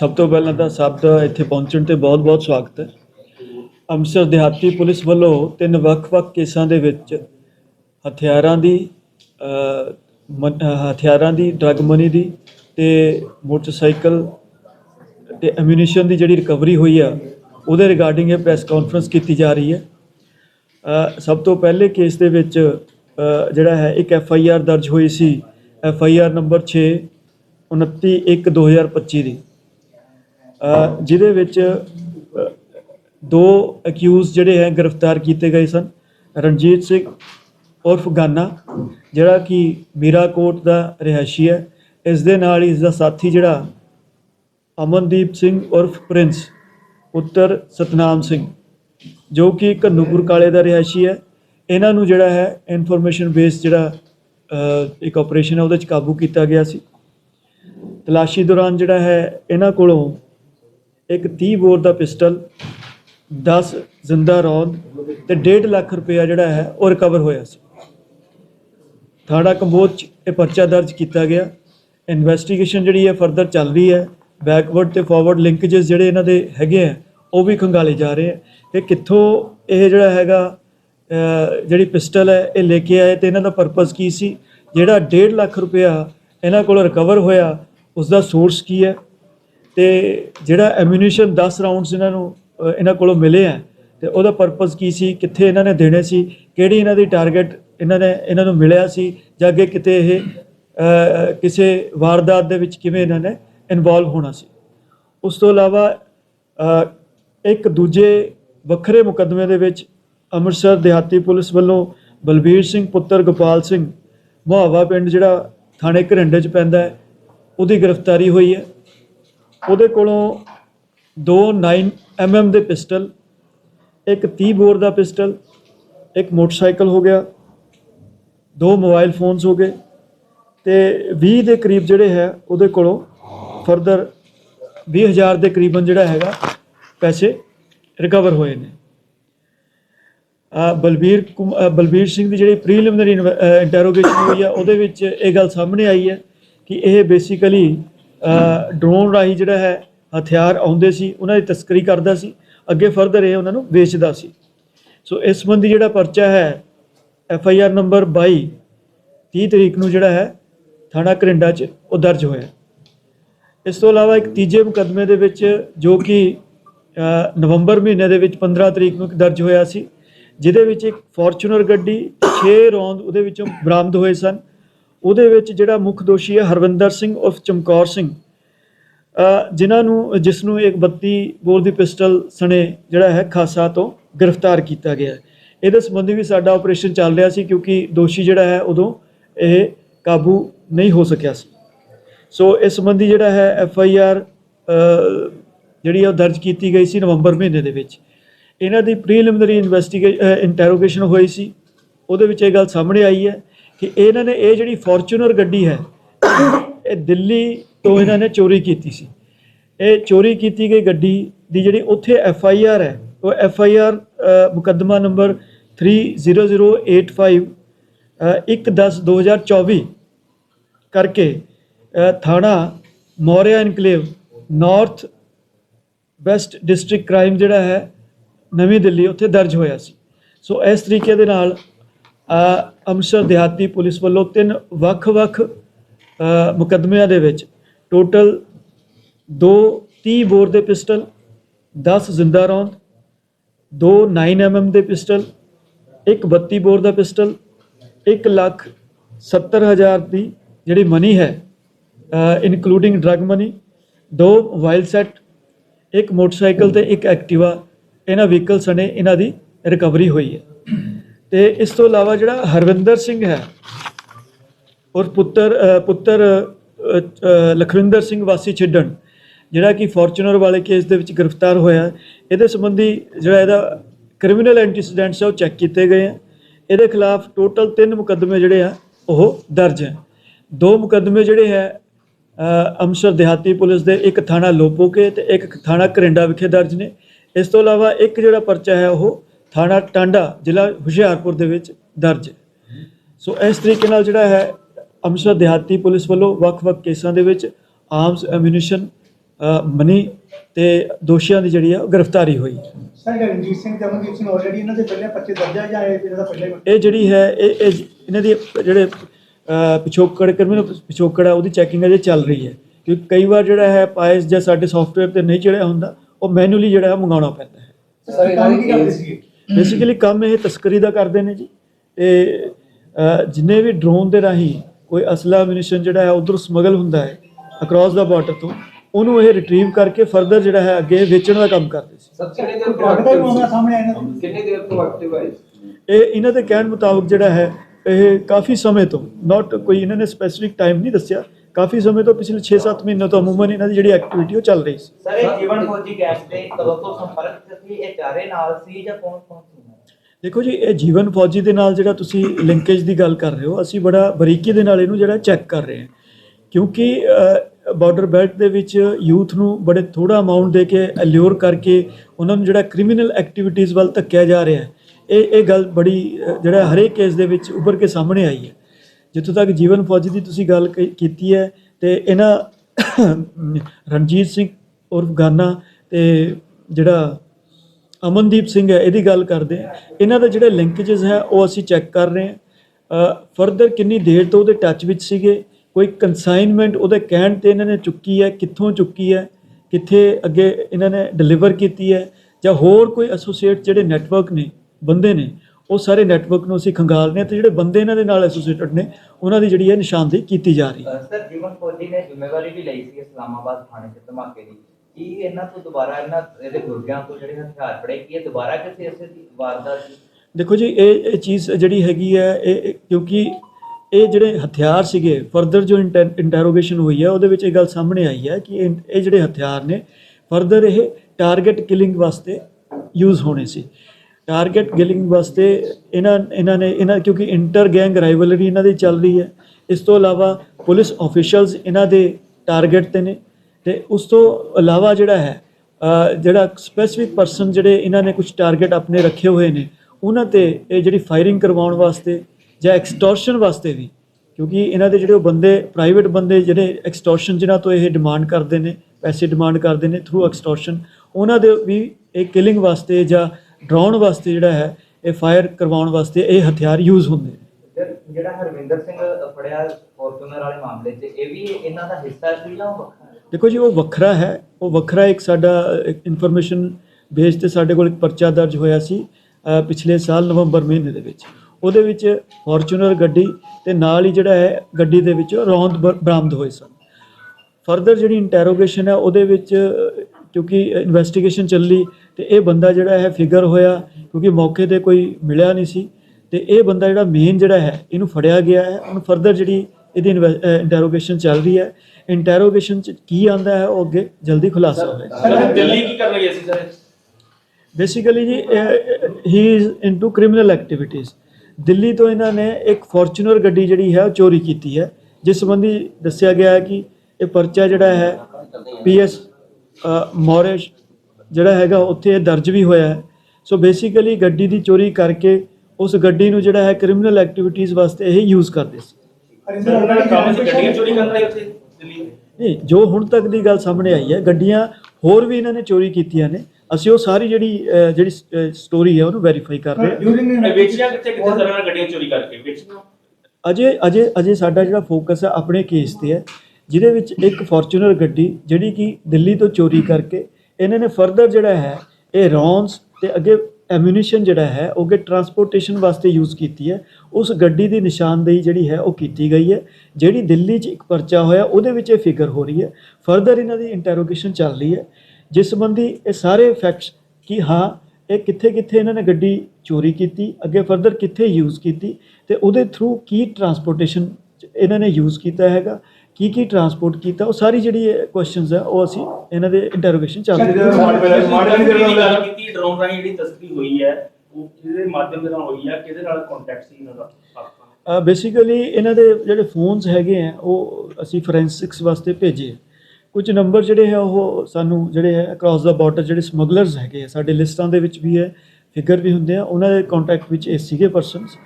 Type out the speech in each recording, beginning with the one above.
ਸਭ ਤੋਂ ਪਹਿਲਾਂ ਤਾਂ ਸਭ ਦਾ ਇੱਥੇ ਪਹੁੰਚਣ ਤੇ ਬਹੁਤ-ਬਹੁਤ ਸਵਾਗਤ ਹੈ। ਅੰਮ੍ਰਿਤਸਰ ਦਿਹਾਤੀ ਪੁਲਿਸ ਵੱਲੋਂ ਤਿੰਨ ਵੱਖ-ਵੱਖ ਕੇਸਾਂ ਦੇ ਵਿੱਚ ਹਥਿਆਰਾਂ ਦੀ ਅ, ਹਥਿਆਰਾਂ ਦੀ ਡਰੱਗ ਮਨੀ ਦੀ ਤੇ ਮੋਟਰਸਾਈਕਲ ਤੇ ਐਮੂਨੀਸ਼ਨ ਦੀ ਜਿਹੜੀ ਰਿਕਵਰੀ ਹੋਈ ਆ ਉਹਦੇ ਰਿਗਾਰਡਿੰਗ ਇਹ ਪ੍ਰੈਸ ਕਾਨਫਰੰਸ ਕੀਤੀ ਜਾ ਰਹੀ ਹੈ। ਸਭ ਤੋਂ ਪਹਿਲੇ ਕੇਸ ਦੇ ਵਿੱਚ ਜਿਹੜਾ ਹੈ ਇੱਕ ਐਫ ਆਈ ਆਰ ਦਰਜ ਹੋਈ ਸੀ ਐਫ ਆਈ ਆਰ ਨੰਬਰ 6 29 1 2025 ਦੀ। ਜਿਹਦੇ ਵਿੱਚ ਦੋ ਅਕਿਊਜ਼ ਜਿਹੜੇ ਹੈ, ਗ੍ਰਿਫਤਾਰ ਕੀਤੇ ਗਏ ਸਨ। ਰਣਜੀਤ ਸਿੰਘ ਉਰਫ ਗਾਨਾ, ਜਿਹੜਾ ਕਿ ਮੀਰਾਕੋਟ ਦਾ ਰਿਹਾਇਸ਼ੀ ਹੈ। ਇਸ ਦੇ ਨਾਲ ਹੀ ਇਸ ਦਾ ਸਾਥੀ ਜਿਹੜਾ ਅਮਨਦੀਪ ਸਿੰਘ ਉਰਫ ਪ੍ਰਿੰਸ, ਪੁੱਤਰ ਸਤਨਾਮ ਸਿੰਘ, ਜੋ ਕਿ ਘੱਨੂਪੁਰ ਕਾਲੇ ਦਾ ਰਿਹਾਇਸ਼ੀ ਹੈ। ਇਹਨਾਂ ਨੂੰ ਜਿਹੜਾ ਹੈ ਇਨਫੋਰਮੇਸ਼ਨ ਬੇਸ ਜਿਹੜਾ ਇੱਕ ਆਪਰੇਸ਼ਨ ਹੈ, ਉਹਦੇ ਚ ਕਾਬੂ ਕੀਤਾ ਗਿਆ ਸੀ। ਤਲਾਸ਼ੀ ਦੌਰਾਨ ਜਿਹੜਾ ਹੈ, ਇਹਨਾਂ ਕੋਲੋਂ ਇੱਕ 30 ਬੋਰ ਦਾ ਪਿਸਟਲ 10 ਜ਼ਿੰਦਾ ਰੌਂਦ ਤੇ 1.5 ਲੱਖ ਰੁਪਇਆ ਜਿਹੜਾ ਹੈ ਉਹ ਰਿਕਵਰ ਹੋਇਆ ਸੀ। ਥਾਣਾ ਕੰਬੋਜ 'ਚ ਇਹ ਪਰਚਾ ਦਰਜ ਕੀਤਾ ਗਿਆ। ਇਨਵੈਸਟੀਗੇਸ਼ਨ ਜਿਹੜੀ ਹੈ ਫਰਦਰ ਚੱਲ ਰਹੀ ਹੈ। ਬੈਕਵਰਡ ਤੇ ਫਾਰਵਰਡ ਲਿੰਕੇजेस ਜਿਹੜੇ ਇਹਨਾਂ ਦੇ ਹੈਗੇ ਆ ਉਹ ਵੀ ਖੰਗਾਲੇ ਜਾ ਰਹੇ ਆ ਕਿ ਕਿੱਥੋਂ ਇਹ ਜਿਹੜਾ ਹੈਗਾ ਜਿਹੜੀ ਪਿਸਟਲ ਹੈ, ਇਹ ਲੈ ਕੇ ਆਏ ਤੇ ਇਹਨਾਂ ਦਾ ਪਰਪਸ ਕੀ ਸੀ? ਜਿਹੜਾ 1.5 ਲੱਖ ਰੁਪਇਆ ਇਹਨਾਂ ਕੋਲ ਰਿਕਵਰ ਹੋਇਆ ਉਸ ਦਾ ਸੋਰਸ ਕੀ ਹੈ? ਤੇ ਜਿਹੜਾ ਐਮੂਨੀਸ਼ਨ 10 ਰਾਉਂਡਸ ਇਹਨਾਂ ਨੂੰ ਇਹਨਾਂ ਕੋਲੋਂ ਮਿਲੇ ਆ, ਤੇ ਉਹਦਾ ਪਰਪਸ ਕੀ ਸੀ, ਕਿੱਥੇ ਇਹਨਾਂ ਨੇ ਦੇਣੇ ਸੀ, ਕਿਹੜੀ ਇਹਨਾਂ ਦੀ ਟਾਰਗੇਟ ਇਹਨਾਂ ਨੇ, ਇਹਨਾਂ ਨੂੰ ਮਿਲਿਆ ਸੀ, ਜਾਂ ਅੱਗੇ ਕਿਤੇ ਇਹ ਕਿਸੇ ਵਾਰਦਾਤ ਦੇ ਵਿੱਚ ਕਿਵੇਂ ਇਹਨਾਂ ਨੇ ਇਨਵੋਲਵ ਹੋਣਾ ਸੀ। ਉਸ ਤੋਂ ਇਲਾਵਾ ਇੱਕ ਦੂਜੇ ਵੱਖਰੇ ਮੁਕੱਦਮੇ ਦੇ ਵਿੱਚ ਅੰਮ੍ਰਿਤਸਰ ਦਿਹਾਤੀ ਪੁਲਿਸ ਵੱਲੋਂ ਬਲਬੀਰ ਸਿੰਘ, ਪੁੱਤਰ ਗੋਪਾਲ ਸਿੰਘ, ਮੁਹਾਵਾ ਪਿੰਡ ਜਿਹੜਾ ਥਾਣੇ ਘਰਿੰਡੇ 'ਚ ਪੈਂਦਾ ਹੈ, ਉਹਦੀ ਗ੍ਰਿਫਤਾਰੀ ਹੋਈ ਹੈ। ਉਹਦੇ ਕੋਲੋਂ ਦੋ 9 mm ਦੇ ਪਿਸਟਲ, ਇੱਕ 30 ਬੋਰ ਦਾ ਪਿਸਟਲ, ਇੱਕ ਮੋਟਰਸਾਈਕਲ ਹੋ ਗਿਆ, ਦੋ ਮੋਬਾਈਲ ਫੋਨਸ ਹੋ ਗਏ ਤੇ 20 ਦੇ ਕਰੀਬ ਜਿਹੜੇ ਹੈ ਉਹਦੇ ਕੋਲੋਂ ਫਰਦਰ 20000 ਦੇ ਕਰੀਬਨ ਜਿਹੜਾ ਹੈਗਾ ਪੈਸੇ ਰਿਕਵਰ ਹੋਏ ਨੇ। ਬਲਬੀਰ ਕੁਮ- ਬਲਬੀਰ ਸਿੰਘ ਦੀ ਜਿਹੜੀ ਪ੍ਰੀਲਿਮਿਨਰੀ ਇੰਟਰੋਗੇਸ਼ਨ ਹੋਈ ਆ, ਉਹਦੇ ਵਿੱਚ ਇਹ ਗੱਲ ਸਾਹਮਣੇ ਆਈ ਹੈ ਕਿ ਇਹ ਬੇਸਿਕਲੀ ਡਰੋਨ ਰਾਹੀਂ ਜਿਹੜਾ ਹੈ ਹਥਿਆਰ ਆਉਂਦੇ ਸੀ, ਉਹਨਾਂ ਦੀ ਤਸਕਰੀ ਕਰਦਾ ਸੀ, ਅੱਗੇ ਫਰਦਰ ਇਹ ਉਹਨਾਂ ਨੂੰ ਵੇਚਦਾ ਸੀ। ਸੋ ਇਸ ਸੰਬੰਧੀ ਜਿਹੜਾ ਪਰਚਾ ਹੈ ਐਫ ਆਈ ਆਰ ਨੰਬਰ 22 30 ਤਰੀਕ ਨੂੰ ਜਿਹੜਾ ਹੈ, ਥਾਣਾ ਕਰਿੰਡਾ 'ਚ ਉਹ ਦਰਜ ਹੋਇਆ। ਇਸ ਤੋਂ ਇਲਾਵਾ ਇੱਕ ਤੀਜੇ ਮੁਕੱਦਮੇ ਦੇ ਵਿੱਚ ਜੋ ਕਿ ਨਵੰਬਰ ਮਹੀਨੇ ਦੇ ਵਿੱਚ 15 ਤਰੀਕ ਨੂੰ ਦਰਜ ਹੋਇਆ ਸੀ, ਜਿਹਦੇ ਵਿੱਚ ਇੱਕ ਫੋਰਚੂਨਰ ਗੱਡੀ 6 ਰੌਂਦ ਉਹਦੇ ਵਿੱਚੋਂ ਬਰਾਮਦ ਹੋਏ ਸਨ। ਉਹਦੇ ਵਿੱਚ ਜਿਹੜਾ ਮੁੱਖ ਦੋਸ਼ੀ ਹੈ ਹਰਵਿੰਦਰ ਸਿੰਘ ਉਰਫ ਚਮਕੌਰ ਸਿੰਘ। ਜਿਨ੍ਹਾਂ ਨੂੰ ਜਿਸ ਨੂੰ ਇੱਕ 32 ਬੋਰ ਦੀ ਪਿਸਟਲ ਸਣੇ ਜਿਹੜਾ ਹੈ ਖਾਸਾ ਤੋਂ ਗ੍ਰਿਫਤਾਰ ਕੀਤਾ ਗਿਆ ਹੈ। ਇਹਦੇ ਸੰਬੰਧੀ ਵੀ ਸਾਡਾ ਆਪਰੇਸ਼ਨ ਚੱਲ ਰਿਹਾ ਸੀ ਕਿਉਂਕਿ ਦੋਸ਼ੀ ਜਿਹੜਾ ਹੈ ਉਦੋਂ ਇਹ ਕਾਬੂ ਨਹੀਂ ਹੋ ਸਕਿਆ ਸੀ। ਸੋ ਇਸ ਸੰਬੰਧੀ ਜਿਹੜਾ ਹੈ ਐਫ ਆਈ ਆਰ ਜਿਹੜੀ ਆ ਉਹ ਦਰਜ ਕੀਤੀ ਗਈ ਸੀ ਨਵੰਬਰ ਮਹੀਨੇ ਦੇ ਵਿੱਚ। ਇਹਨਾਂ ਦੀ ਪ੍ਰੀਲਿਮਿਨਰੀ ਇਨਵੈਸਟੀਗੇਸ਼ਨ ਇੰਟਰੋਗੇਸ਼ਨ ਹੋਈ ਸੀ। ਉਹਦੇ ਵਿੱਚ ਇਹ ਗੱਲ ਸਾਹਮਣੇ ਆਈ ਹੈ ਕਿ ਇਹਨਾਂ ਨੇ ਇਹ ਜਿਹੜੀ ਫੋਰਚੂਨਰ ਗੱਡੀ ਹੈ, ਇਹ ਦਿੱਲੀ ਤੋਂ ਇਹਨਾਂ ਨੇ ਚੋਰੀ ਕੀਤੀ ਸੀ। ਇਹ ਚੋਰੀ ਕੀਤੀ ਗਈ ਗੱਡੀ ਦੀ ਜਿਹੜੀ ਉੱਥੇ ਐਫ ਆਈ ਆਰ ਹੈ, ਉਹ ਐਫ ਆਈ ਆਰ ਮੁਕੱਦਮਾ ਨੰਬਰ 30085 1/10/2024 ਕਰਕੇ ਥਾਣਾ Maurya enclave north west district crime ਜਿਹੜਾ ਹੈ, ਨਵੀਂ ਦਿੱਲੀ, ਉੱਥੇ ਦਰਜ ਹੋਇਆ ਸੀ। ਸੋ ਇਸ ਤਰੀਕੇ ਦੇ ਨਾਲ ਅੰਮ੍ਰਿਤਸਰ ਦਿਹਾਤੀ ਪੁਲਿਸ ਵੱਲੋਂ ਤਿੰਨ ਵੱਖ-ਵੱਖ ਅ, ਮੁਕੱਦਮਿਆਂ ਦੇ ਵਿੱਚ ਟੋਟਲ ਦੋ 30 ਬੋਰ ਦੇ ਪਿਸਟਲ 10 ਜ਼ਿੰਦਾ ਰੌਂਦ ਦੋ 9 mm ਦੇ ਪਿਸਟਲ ਇੱਕ 32 ਬੋਰ ਦਾ ਪਿਸਟਲ 1 ਲੱਖ 70 ਹਜ਼ਾਰ ਦੀ ਜਿਹੜੀ ਮਨੀ ਹੈ ਇਨਕਲੂਡਿੰਗ ਡਰਗ ਮਨੀ ਦੋ ਵਾਈਲ ਸੈੱਟ ਇੱਕ ਮੋਟਰਸਾਈਕਲ ਤੇ ਇੱਕ ਐਕਟਿਵਾ ਇਹਨਾਂ ਵਹੀਕਲ ਸਣੇ ਇਹਨਾਂ ਦੀ ਰਿਕਵਰੀ ਹੋਈ ਹੈ। ਤੇ ਇਸ ਤੋਂ ਇਲਾਵਾ ਜਿਹੜਾ ਹਰਵਿੰਦਰ ਸਿੰਘ ਹੈ ਔਰ ਪੁੱਤਰ ਪੁੱਤਰ ਲਖਵਿੰਦਰ ਸਿੰਘ ਵਾਸੀ ਛਿੱਡਣ, ਜਿਹੜਾ ਕਿ ਫੋਰਚੂਨਰ ਵਾਲੇ ਕੇਸ ਦੇ ਵਿੱਚ ਗ੍ਰਿਫਤਾਰ ਹੋਇਆ ਇਹਦੇ ਸੰਬੰਧੀ ਜਿਹੜਾ ਇਹਦਾ ਕ੍ਰਿਮੀਨਲ ਐਂਟੀਸੀਡੈਂਟਸ ਹੈ ਉਹ ਚੈੱਕ ਕੀਤੇ ਗਏ ਆ। ਇਹਦੇ ਖਿਲਾਫ ਟੋਟਲ 3 ਮੁਕੱਦਮੇ ਜਿਹੜੇ ਆ, ਉਹ ਦਰਜ ਹੈ। ਦੋ ਮੁਕੱਦਮੇ ਜਿਹੜੇ ਹੈ ਅੰਮ੍ਰਿਤਸਰ ਦਿਹਾਤੀ ਪੁਲਿਸ ਦੇ, ਇੱਕ ਥਾਣਾ ਲੋਪੋਕੇ ਤੇ ਇੱਕ ਥਾਣਾ ਕਰਿੰਡਾ ਵਿਖੇ ਦਰਜ ਨੇ। ਇਸ ਤੋਂ ਇਲਾਵਾ ਇੱਕ ਜਿਹੜਾ ਪਰਚਾ ਹੈ ਉਹ ਥਾਣਾ ਟਾਂਡਾ ਜ਼ਿਲ੍ਹਾ ਹੁਸ਼ਿਆਰਪੁਰ ਦੇ ਵਿੱਚ ਦਰਜ ਹੈ। ਸੋ ਇਸ ਤਰੀਕੇ ਨਾਲ ਜਿਹੜਾ ਹੈ ਅੰਮ੍ਰਿਤਸਰ ਦਿਹਾਤੀ ਪੁਲਿਸ ਵੱਲੋਂ ਵੱਖ-ਵੱਖ ਕੇਸਾਂ ਦੇ ਵਿੱਚ ਆਰਮਸ ਐਮੂਨੀਸ਼ਨ ਮਨੀ ਤੇ ਦੋਸ਼ੀਆਂ ਦੀ ਜਿਹੜੀ ਆ ਉਹ ਗ੍ਰਿਫਤਾਰੀ ਹੋਈ ਹੈ। ਸਰ ਰਣਜੀਤ ਸਿੰਘ ਤੇ ਅਮਨਦੀਪ ਸਿੰਘ ਆਲਰੇਡੀ ਇਹਨਾਂ ਦੇ ਪਹਿਲੇ ਪਰਚੇ ਦਰਜ ਹੈ ਜਾਂ ਇਹ ਇਹਨਾਂ ਦਾ ਪਹਿਲਾ ਹੀ ਇਹ ਜਿਹੜੀ ਹੈ ਇਹ ਇਹ ਇਹਨਾਂ ਦੀ ਜਿਹੜੇ ਪਿਛੋਕੜ ਕ੍ਰਿਮੀਨਲ ਪਿਛੋਕੜ ਹੈ ਉਹਦੀ ਚੈਕਿੰਗ ਅਜੇ ਚੱਲ ਰਹੀ ਹੈ। ਕਿਉਂਕਿ ਕਈ ਵਾਰ ਜਿਹੜਾ ਹੈ ਪਾਇਸ ਜਾਂ ਸਾਡੇ ਸੌਫਟਵੇਅਰ ਤੇ ਨਹੀਂ ਚੜਿਆ ਹੁੰਦਾ ਉਹ ਮੈਨੂਅਲੀ ਜਿਹੜਾ ਹੈ ਮੰਗਾਉਣਾ ਪੈਂਦਾ ਹੈ। ਸਰ ਕਰਦੇ ਸੀਗੇ? ਬੇਸਿਕਲੀ ਕੰਮ ਇਹ ਤਸਕਰੀ ਦਾ ਕਰਦੇ ਨੇ ਜੀ। ਤੇ ਅ, ਜਿੰਨੇ ਵੀ ਡਰੋਨ ਦੇ ਰਾਹੀਂ ਕੋਈ ਅਸਲਾ ਮਿਨੀਸ਼ਨ ਜਿਹੜਾ ਹੈ ਉਧਰ ਸਮਗਲ ਹੁੰਦਾ ਹੈ ਅਕ੍ਰੋਸ ਦਾ ਬਾਰਡਰ ਤੋਂ ਉਹਨੂੰ ਇਹ ਰਿਟਰੀਵ ਕਰਕੇ ਫਰਦਰ ਜਿਹੜਾ ਹੈ ਅੱਗੇ ਵੇਚਣ ਦਾ ਕੰਮ ਕਰਦੇ ਸੀ। ਸਭ ਕਿੰਨੇ ਦੇਰ ਕੋਈ ਤੋਂ ਡਰਗ ਦਾ ਵੀ ਮਾਮਲਾ active ਸਾਹਮਣੇ ਆਇਆ ਇਹਨਾਂ ਸੀ? ਦਾ? ਕਿੰਨੇ ਦੇਰ ਤੋਂ ਐਕਟਿਵ ਹੈ ਇਹ ਇਹਨਾਂ ਦੇ ਕਹਿਣ ਮੁਤਾਬਕ ਜਿਹੜਾ ਹੈ ਇਹ ਕਾਫੀ ਸਮੇਂ ਤੋਂ ਨਾਟ ਕੋਈ ਇਹਨਾਂ ਨੇ ਸਪੈਸੀਫਿਕ ਟਾਈਮ ਨਹੀਂ ਦੱਸਿਆ ਕਾਫੀ ਸਮੇਂ ਤੋਂ ਪਿਛਲੇ 6-7 ਮਹੀਨੇ ਤੋਂ ਅਮੂਮਨ ਇਹਨਾਂ ਦੀ ਜਿਹੜੀ ਐਕਟੀਵਿਟੀ ਉਹ ਚੱਲ ਰਹੀ ਸੀ। ਸਰ ਇਹ ਜੀਵਨ ਫੌਜੀ ਗੈਸ ਤੇ ਕਦੋਂ ਤੋਂ ਸੰਪਰਕ ਸੀ ਇਹ ਚਾਰੇ ਨਾਲ ਸੀ ਜਾਂ ਕੌਣ ਕੌਣ ਸੀ ਦੇਖੋ ਜੀ ਇਹ ਜੀਵਨ ਫੌਜੀ ਦੇ ਨਾਲ ਜਿਹੜਾ ਤੁਸੀਂ ਲਿੰਕੇਜ ਦੀ ਗੱਲ ਕਰ ਰਹੇ ਹੋ ਅਸੀਂ ਬੜਾ ਬਰੀਕੀ ਦੇ ਨਾਲ ਇਹਨੂੰ ਜਿਹੜਾ ਚੈੱਕ ਕਰ ਰਹੇ ਹਾਂ। ਕਿਉਂਕਿ ਬਾਰਡਰ ਬੈਲਟ ਦੇ ਵਿੱਚ ਯੂਥ ਨੂੰ ਬੜੇ ਥੋੜਾ ਅਮਾਉਂਟ ਦੇ ਕੇ ਅਲਿਓਰ ਕਰਕੇ ਉਹਨਾਂ ਨੂੰ ਜਿਹੜਾ ਕ੍ਰਿਮੀਨਲ ਐਕਟੀਵਿਟੀਜ਼ ਵੱਲ ਧੱਕਿਆ ਜਾ ਰਿਹਾ ਹੈ। ਇਹ ਇਹ ਗੱਲ ਬੜੀ ਜਿਹੜਾ ਹਰੇਕ ਕੇਸ ਦੇ ਵਿੱਚ ਉੱਭਰ ਕੇ ਸਾਹਮਣੇ ਆਈ ਹੈ। ਜਿੱਥੋਂ ਤੱਕ ਜੀਵਨ ਫੌਜੀ ਦੀ ਤੁਸੀਂ ਗੱਲ ਕ- ਕੀਤੀ ਹੈ ਤੇ ਇਹਨਾਂ ਰਣਜੀਤ ਸਿੰਘ ਉਰਫ ਗਾਨਾ ਤੇ ਜਿਹੜਾ ਅਮਨਦੀਪ ਸਿੰਘ ਹੈ, ਇਹਦੀ ਗੱਲ ਕਰਦੇ ਹਾਂ। ਇਹਨਾਂ ਦਾ ਜਿਹੜੇ ਲਿੰਕੇजेस ਹੈ, ਉਹ ਅਸੀਂ ਚੈੱਕ ਕਰ ਰਹੇ ਹਾਂ। ਫਰਦਰ ਕਿੰਨੀ ਦੇਰ ਤੋਂ ਉਹਦੇ ਟੱਚ ਵਿੱਚ ਸੀਗੇ, ਕੋਈ ਕਨਸਾਈਨਮੈਂਟ ਉਹਦੇ ਕਹਿਣ ਤੇ ਇਹਨਾਂ ਨੇ ਚੁੱਕੀ ਹੈ, ਕਿੱਥੋਂ ਚੁੱਕੀ ਹੈ, ਕਿੱਥੇ ਅੱਗੇ ਇਹਨਾਂ ਨੇ ਡਿਲੀਵਰ ਕੀਤੀ ਹੈ, ਜਾਂ ਹੋਰ ਕੋਈ ਐਸੋਸੀਏਟ ਜਿਹੜੇ ਨੈਟਵਰਕ ਨੇ, ਬੰਦੇ ਨੇ ਉਹ ਸਾਰੇ ਨੈਟਵਰਕ ਨੂੰ ਅਸੀਂ ਖੰਗਾਲ ਰਹੇ ਤੇ ਜਿਹੜੇ ਬੰਦੇ ਇਹਨਾਂ ਦੇ ਨਾਲ ਐਸੋਸੀਏਟਡ ਨੇ ਉਹਨਾਂ ਦੀ ਜਿਹੜੀ ਹੈ ਨਿਸ਼ਾਨਦੇਹੀ ਕੀਤੀ ਜਾ ਰਹੀ ਹੈ। ਸਰ ਜੀਵਨ ਫੌਜੀ ਨੇ ਜ਼ਿੰਮੇਵਾਰੀ ਵੀ ਲਈ ਸੀ ਇਸਲਾਮਾਬਾਦ ਥਾਣੇ 'ਚ ਧਮਾਕੇ ਦੀ ਕੀ ਇਹਨਾਂ ਤੋਂ ਦੁਬਾਰਾ ਇਹਨਾਂ ਇਹਦੇ ਗੁਰਗਿਆਂ ਤੋਂ ਜਿਹੜੇ ਹਥਿਆਰ ਫੜੇ ਕੀ ਇਹ ਦੁਬਾਰਾ ਕਿਸੇ ਇਸੇ ਦੀ ਵਾਰਦਾਤ ਦੇਖੋ ਜੀ ਇਹ ਇਹ ਚੀਜ਼ ਜਿਹੜੀ ਹੈਗੀ ਹੈ ਇਹ ਕਿਉਂਕਿ ਇਹ ਜਿਹੜੇ ਹਥਿਆਰ ਸੀਗੇ ਫਰਦਰ ਜੋ ਇੰਟਰੋਗੇਸ਼ਨ ਹੋਈ ਹੈ ਉਹਦੇ ਵਿੱਚ ਇਹ ਗੱਲ ਸਾਹਮਣੇ ਆਈ ਹੈ ਕਿ ਇਹ ਜਿਹੜੇ ਹਥਿਆਰ ਨੇ ਫਰਦਰ ਇਹ ਟਾਰਗੇਟ ਕਿਲਿੰਗ ਵਾਸਤੇ ਯੂਜ਼ ਹੋਣੇ ਸੀ। ਟਾਰਗੇਟ ਕਿਲਿੰਗ ਵਾਸਤੇ ਇਹਨਾਂ ਇਹਨਾਂ ਨੇ, ਇਹਨਾਂ, ਕਿਉਂਕਿ ਇੰਟਰ ਗੈਂਗ ਰਾਈਵਲਰੀ ਇਹਨਾਂ ਦੀ ਚੱਲ ਰਹੀ ਹੈ। ਇਸ ਤੋਂ ਇਲਾਵਾ ਪੁਲਿਸ ਆਫੀਸ਼ੀਅਲਸ ਇਹਨਾਂ ਦੇ ਟਾਰਗੇਟ ਤੇ ਨੇ ਤੇ ਉਸ ਤੋਂ ਇਲਾਵਾ ਜਿਹੜਾ ਹੈ ਜਿਹੜਾ ਸਪੈਸੀਫਿਕ ਪਰਸਨ ਜਿਹੜੇ ਇਹਨਾਂ ਨੇ ਕੁਝ ਟਾਰਗੇਟ ਆਪਣੇ ਰੱਖੇ ਹੋਏ ਨੇ, ਉਹਨਾਂ ਤੇ ਇਹ ਜਿਹੜੀ ਫਾਇਰਿੰਗ ਕਰਵਾਉਣ ਵਾਸਤੇ ਜਾਂ ਐਕਸਟੋਰਸ਼ਨ ਵਾਸਤੇ ਵੀ, ਕਿਉਂਕਿ ਇਹਨਾਂ ਦੇ ਜਿਹੜੇ ਉਹ ਬੰਦੇ ਪ੍ਰਾਈਵੇਟ ਬੰਦੇ ਜਿਹੜੇ ਐਕਸਟੋਰਸ਼ਨ ਜਿਨ੍ਹਾਂ ਤੋਂ ਇਹ ਡਿਮਾਂਡ ਕਰਦੇ ਨੇ, ਪੈਸੇ ਡਿਮਾਂਡ ਕਰਦੇ ਨੇ ਥਰੂ ਐਕਸਟੋਰਸ਼ਨ ਉਹਨਾਂ ਦੇ ਵੀ ਇਹ ਕਿਲਿੰਗ ਵਾਸਤੇ ਜਾਂ ਡਰਾਉਣ ਵਾਸਤੇ ਜਿਹੜਾ ਹੈ ਇਹ ਫਾਇਰ ਕਰਵਾਉਣ ਵਾਸਤੇ ਇਹ ਹਥਿਆਰ ਯੂਜ਼ ਹੁੰਦੇ ਨੇ। ਜਿਹੜਾ ਹਰਵਿੰਦਰ ਸਿੰਘ ਫੜਿਆ ਫੋਰਚੂਨਰ ਵਾਲੇ ਮਾਮਲੇ 'ਚ ਇਹ ਵੀ ਇਹਨਾਂ ਦਾ ਹਿੱਸਾ ਸੀ ਜਾਂ ਵੱਖਰਾ? ਦੇਖੋ ਜੀ ਉਹ ਵੱਖਰਾ ਹੈ। ਉਹ ਵੱਖਰਾ ਇੱਕ ਸਾਡਾ ਇਨਫੋਰਮੇਸ਼ਨ ਬੇਸ ਤੇ ਸਾਡੇ ਕੋਲ ਇੱਕ ਪਰਚਾ ਦਰਜ ਹੋਇਆ ਸੀ ਪਿਛਲੇ ਸਾਲ ਨਵੰਬਰ ਮਹੀਨੇ ਦੇ ਵਿੱਚ। ਉਹਦੇ ਵਿੱਚ ਫੋਰਚੂਨਰ ਗੱਡੀ ਤੇ ਨਾਲ ਹੀ ਜਿਹੜਾ ਹੈ ਗੱਡੀ ਦੇ ਵਿੱਚ ਰੌਂਦ ਬਰਾਮਦ ਹੋਏ ਸਨ। ਫਰਦਰ ਜਿਹੜੀ ਇੰਟਰੋਗੇਸ਼ਨ ਹੈ ਉਹਦੇ ਵਿੱਚ ਕਿਉਂਕਿ ਇਨਵੈਸਟੀਗੇਸ਼ਨ ਚੱਲੀ ਤੇ ਇਹ ਬੰਦਾ ਜਿਹੜਾ ਹੈ ਫਿਗਰ ਹੋਇਆ ਕਿਉਂਕਿ ਮੌਕੇ ਤੇ ਕੋਈ ਮਿਲਿਆ ਨਹੀਂ ਸੀ ਤੇ ਇਹ ਬੰਦਾ ਜਿਹੜਾ ਮੇਨ ਜਿਹੜਾ ਹੈ ਇਹਨੂੰ ਫੜਿਆ ਗਿਆ ਹੈ। ਹੁਣ ਫਰਦਰ ਜਿਹੜੀ ਇਹਦੀ ਇੰਟਰੋਗੇਸ਼ਨ ਚੱਲ ਰਹੀ ਹੈ। ਇੰਟਰੋਗੇਸ਼ਨ ਚ ਕੀ ਆਂਦਾ ਹੈ ਉਹ ਅੱਗੇ ਜਲਦੀ ਖੁਲਾਸਾ ਹੋਵੇਗਾ ਦਿੱਲੀ ਕੀ ਕਰਨ ਗਏ ਸੀ ਸਰ? ਬੇਸਿਕਲੀ ਜੀ he is into criminal activities Delhi ਤੋਂ ਇਹਨਾਂ ਨੇ ਇੱਕ ਫੋਰਚੂਨਰ ਗੱਡੀ ਜਿਹੜੀ ਹੈ ਉਹ ਚੋਰੀ ਕੀਤੀ ਹੈ। ਜਿਸ ਸੰਬੰਧੀ ਦੱਸਿਆ ਗਿਆ ਹੈ ਕਿ ਇਹ ਪਰਚਾ ਜਿਹੜਾ ਹੈ ਪੀਐਸ ਮੋਰੇਸ਼ ਜਿਹੜਾ ਹੈਗਾ ਉੱਥੇ ਇਹ ਦਰਜ ਵੀ ਹੋਇਆ ਹੈ। ਸੋ ਬੇਸਿਕਲੀ ਗੱਡੀ ਦੀ ਚੋਰੀ ਕਰਕੇ ਉਸ ਗੱਡੀ ਨੂੰ ਜਿਹੜਾ ਹੈ ਕ੍ਰਿਮੀਨਲ ਐਕਟੀਵਿਟੀਜ਼ ਵਾਸਤੇ ਇਹ ਯੂਜ਼ ਕਰਦੇ ਸੀ। ਨਹੀਂ, ਜੋ ਹੁਣ ਤੱਕ ਦੀ ਗੱਲ ਸਾਹਮਣੇ ਆਈ ਹੈ, ਗੱਡੀਆਂ ਹੋਰ ਵੀ ਇਹਨਾਂ ਨੇ ਚੋਰੀ ਕੀਤੀਆਂ ਨੇ। ਅਸੀਂ ਉਹ ਸਾਰੀ ਜਿਹੜੀ ਜਿਹੜੀ ਸਟੋਰੀ ਹੈ ਉਹਨੂੰ ਵੈਰੀਫਾਈ ਕਰ ਰਹੇ ਹਾਂ। ਵੇਚੀਆਂ ਕਿੱਥੇ ਕਿੱਥੇ ਸਰ ਗੱਡੀਆਂ ਚੋਰੀ ਕਰਕੇ ਵੇਚੀਆਂ ਅਜੇ ਅਜੇ ਅਜੇ ਸਾਡਾ ਜਿਹੜਾ ਫੋਕਸ ਹੈ ਆਪਣੇ ਕੇਸ ਤੇ ਹੈ। ਜਿਹਦੇ ਵਿੱਚ ਇੱਕ ਫੋਰਚੂਨਰ ਗੱਡੀ ਜਿਹੜੀ ਕਿ ਦਿੱਲੀ ਤੋਂ ਚੋਰੀ ਕਰਕੇ ਇਹਨਾਂ ਨੇ ਫਰਦਰ ਜਿਹੜਾ ਹੈ, ਇਹ ਰੌਂਸ ਤੇ ਅੱਗੇ ਐਮੂਨੀਸ਼ਨ ਜਿਹੜਾ ਹੈ, ਉਹ ਅੱਗੇ ਟਰਾਂਸਪੋਰਟੇਸ਼ਨ ਵਾਸਤੇ ਯੂਜ਼ ਕੀਤੀ ਹੈ। ਉਸ ਗੱਡੀ ਦੀ ਨਿਸ਼ਾਨਦੇਹੀ ਜਿਹੜੀ ਹੈ, ਉਹ ਕੀਤੀ ਗਈ ਹੈ। ਜਿਹੜੀ ਦਿੱਲੀ 'ਚ ਇੱਕ ਪਰਚਾ ਹੋਇਆ, ਉਹਦੇ ਵਿੱਚ ਇਹ ਫਿਗਰ ਹੋ ਰਹੀ ਹੈ। ਫਰਦਰ ਇਹਨਾਂ ਦੀ ਇੰਟਰੋਗੇਸ਼ਨ ਚੱਲ ਰਹੀ ਹੈ। ਜਿਸ ਸੰਬੰਧੀ ਇਹ ਸਾਰੇ ਫੈਕਟਸ ਕਿ ਹਾਂ, ਇਹ ਕਿੱਥੇ ਕਿੱਥੇ ਇਹਨਾਂ ਨੇ ਗੱਡੀ ਚੋਰੀ ਕੀਤੀ, ਅੱਗੇ ਫਰਦਰ ਕਿੱਥੇ ਯੂਜ਼ ਕੀਤੀ ਤੇ ਉਹਦੇ ਥਰੂ ਕੀ ਟਰਾਂਸਪੋਰਟੇਸ਼ਨ ਇਹਨਾਂ ਨੇ ਯੂਜ਼ ਕੀਤਾ ਹੈਗਾ। ਕੀ ਕੀ ਟਰਾਂਸਪੋਰਟ ਕੀਤਾ ਉਹ ਸਾਰੀ ਜਿਹੜੀ ਕੁਐਸਚਨਸ ਹੈ ਉਹ ਅਸੀਂ ਇਹਨਾਂ ਦੇ ਇੰਟਰੋਗੇਸ਼ਨ ਚੱਲ ਰਹੀ। ਹੈ ਮਾਡਲ- ਮਾਡਲ ਜਿਹੜੀ ਗੱਲ ਕੀਤੀ ਡਰੋਨ ਰਾਹੀਂ ਜਿਹੜੀ ਤਸਕਰੀ ਹੋਈ ਹੈ ਉਹ ਕਿਹਦੇ ਮਾਧਿਅਮ ਦੇ ਨਾਲ ਹੋਈ ਹੈ ਕਿਹਦੇ ਨਾਲ ਕੰਟੈਕਟ ਸੀ ਇਹਨਾਂ ਦਾ? ਬੇਸਿਕਲੀ ਇਹਨਾਂ ਦੇ ਜਿਹੜੇ ਫੋਨਸ ਹੈਗੇ ਆ ਉਹ ਅਸੀਂ ਫੋਰੈਂਸਿਕਸ ਵਾਸਤੇ ਭੇਜੇ ਆ। ਕੁਝ ਨੰਬਰ ਜਿਹੜੇ ਹੈ ਉਹ ਸਾਨੂੰ ਜਿਹੜੇ ਹੈ ਅਕ੍ਰੋਸ ਦਾ ਬਾਰਡਰ ਜਿਹੜੇ ਸਮਗਲਰਸ ਹੈਗੇ ਆ ਸਾਡੇ ਲਿਸਟਾਂ ਦੇ ਵਿੱਚ ਵੀ ਹੈ ਫਿਗਰ ਵੀ ਹੁੰਦੇ ਆ ਉਹਨਾਂ ਦੇ ਕੰਟੈਕਟ ਵਿੱਚ ਇਹ ਸੀਗੇ ਪਰਸਨਸ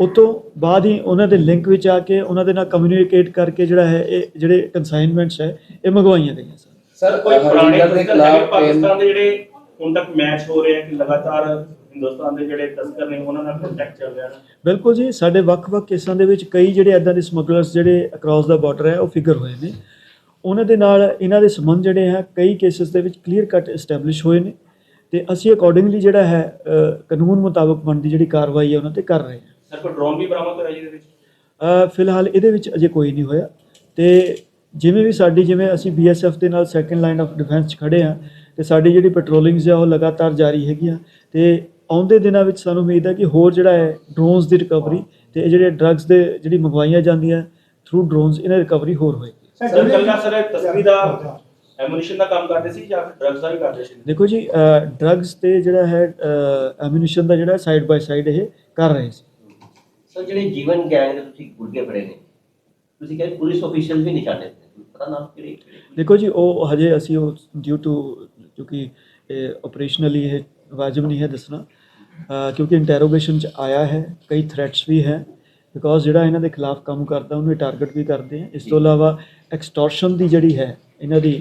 ਉਸ ਤੋਂ ਬਾਅਦ ਹੀ ਉਹਨਾਂ ਦੇ ਲਿੰਕ ਵਿੱਚ ਆ ਕੇ ਉਹਨਾਂ ਦੇ ਨਾਲ ਕਮਿਊਨੀਕੇਟ ਕਰਕੇ ਜਿਹੜਾ ਹੈ ਇਹ ਜਿਹੜੇ ਕਨਸਾਈਨਮੈਂਟਸ ਹੈ ਇਹ ਮੰਗਵਾਈਆਂ ਗਈਆਂ ਸਨ। ਸਰ ਕੋਈ ਪੁਰਾਣੇ ਦੇ ਖਿਲਾਫ ਤਿੰਨ ਪਾਕਿਸਤਾਨ ਦੇ ਜਿਹੜੇ ਹੁਣ ਤੱਕ ਮੈਚ ਹੋ ਰਹੇ ਆ ਕਿ ਲਗਾਤਾਰ ਹਿੰਦੁਸਤਾਨ ਦੇ ਜਿਹੜੇ ਤਸਕਰ ਨੇ ਉਹਨਾਂ ਨਾਲ ਕੰਟੈਕਟ ਚੱਲ ਰਿਹਾ ਬਿਲਕੁਲ ਜੀ ਸਾਡੇ ਵੱਖ-ਵੱਖ ਕੇਸਾਂ ਦੇ ਵਿੱਚ ਕਈ ਜਿਹੜੇ ਐਦਾਂ ਦੇ ਸਮਗਲਰਸ ਜਿਹੜੇ ਅਕ੍ਰੋਸ ਦਾ ਬਾਰਡਰ ਹੈ ਉਹ ਫਿਗਰ ਹੋਏ ਨੇ। ਉਹਨਾਂ ਦੇ ਨਾਲ ਇਹਨਾਂ ਦੇ ਸੰਬੰਧ ਜਿਹੜੇ ਹੈ ਕਈ ਕੇਸਸ ਦੇ ਵਿੱਚ ਕਲੀਅਰ ਕੱਟ ਐਸਟੈਬਲਿਸ਼ ਹੋਏ ਨੇ ਤੇ ਅਸੀਂ ਅਕੋਰਡਿੰਗਲੀ ਜਿਹੜਾ ਹੈ ਕਾਨੂੰਨ ਮੁਤਾਬਕ ਬਣਦੀ ਜਿਹੜੀ ਕਾਰਵਾਈ ਹੈ ਉਹਨਾਂ ਤੇ ਕਰ ਰਹੇ ਹਾਂ। ਸਰ ਕੋਈ ਡਰੋਨ ਵੀ ਬਰਾਮਦ ਹੋਇਆ ਜੀ ਇਹਦੇ ਵਿੱਚ? ਅ, ਫਿਲਹਾਲ ਇਹਦੇ ਵਿੱਚ ਅਜੇ ਕੋਈ ਨਹੀਂ ਹੋਇਆ। ਤੇ ਜਿਵੇਂ ਵੀ ਸਾਡੀ ਜਿਵੇਂ ਅਸੀਂ ਬੀਐਸਐਫ ਦੇ ਨਾਲ ਸੈਕੰਡ ਲਾਈਨ ਆਫ ਡਿਫੈਂਸ 'ਚ ਖੜੇ ਆ ਤੇ ਸਾਡੀ ਜਿਹੜੀ ਪੈਟਰੋਲਿੰਗਸ ਆ ਉਹ ਲਗਾਤਾਰ ਜਾਰੀ ਹੈਗੀਆਂ। ਤੇ ਆਉਂਦੇ ਦਿਨਾਂ ਵਿੱਚ ਸਾਨੂੰ ਉਮੀਦ ਹੈ ਕਿ ਹੋਰ ਜਿਹੜਾ ਹੈ ਡਰੋਨਸ ਦੀ ਰਿਕਵਰੀ ਤੇ ਇਹ ਜਿਹੜੇ ਡਰੱਗਸ ਦੇ ਜਿਹੜੀ ਮੰਗਵਾਈਆਂ ਜਾਂਦੀਆਂ ਥਰੂ ਡਰੋਨਸ ਇਹਨਾਂ ਦੀ ਰਿਕਵਰੀ ਹੋਰ ਹੋਏਗੀ। ਸਰ ਕੱਲਾ ਸਰ ਤਸਕਰੀ ਦਾ ਐਮੂਨੀਸ਼ਨ ਦਾ ਕੰਮ ਕਰਦੇ ਸੀ ਜਾਂ ਡਰੱਗਸ ਦਾ ਵੀ ਕਰਦੇ ਸੀ? ਦੇਖੋ ਜੀ ਡਰੱਗਸ ਤੇ ਜਿਹੜਾ ਹੈ ਐਮੂਨੀਸ਼ਨ ਦਾ ਜਿਹੜਾ ਸਾਈਡ ਬਾਈ ਸਾਈਡ ਇਹ ਕਰ ਰਹੇ ਸੀ। ਸਰ ਜਿਹੜੇ ਜੀਵਨ ਗੈਂਗ ਦੇ ਤੁਸੀਂ ਗੁਰਗੇ ਫੜੇ ਨੇ ਤੁਸੀਂ ਕਹਿੰਦੇ ਪੁਲਿਸ ਅਫੀਸ਼ੀਅਲ ਵੀ ਨਿਸ਼ਾਨੇ ਤੇ ਪਤਾ ਨਾਮ ਕਿਹੜੇ? ਦੇਖੋ ਜੀ ਉਹ ਹਜੇ ਅਸੀਂ ਉਹ ਡਿਊ ਟੂ ਕਿਉਂਕਿ ਆਪਰੇਸ਼ਨਲੀ ਇਹ ਵਾਜਬ ਨਹੀਂ ਹੈ ਦੱਸਣਾ ਕਿਉਂਕਿ ਇੰਟਰੋਗੇਸ਼ਨ ਚ ਆਇਆ ਹੈ ਕਈ ਥ੍ਰੈਟਸ ਵੀ ਹੈ ਬਿਕੋਜ਼ ਜਿਹੜਾ ਇਹਨਾਂ ਦੇ ਖਿਲਾਫ ਕੰਮ ਕਰਦਾ ਉਹਨੂੰ ਟਾਰਗੇਟ ਵੀ ਕਰਦੇ ਆ ਇਸ ਤੋਂ ਇਲਾਵਾ ਐਕਸਟੋਰਸ਼ਨ ਦੀ ਜਿਹੜੀ ਹੈ ਇਹਨਾਂ ਦੀ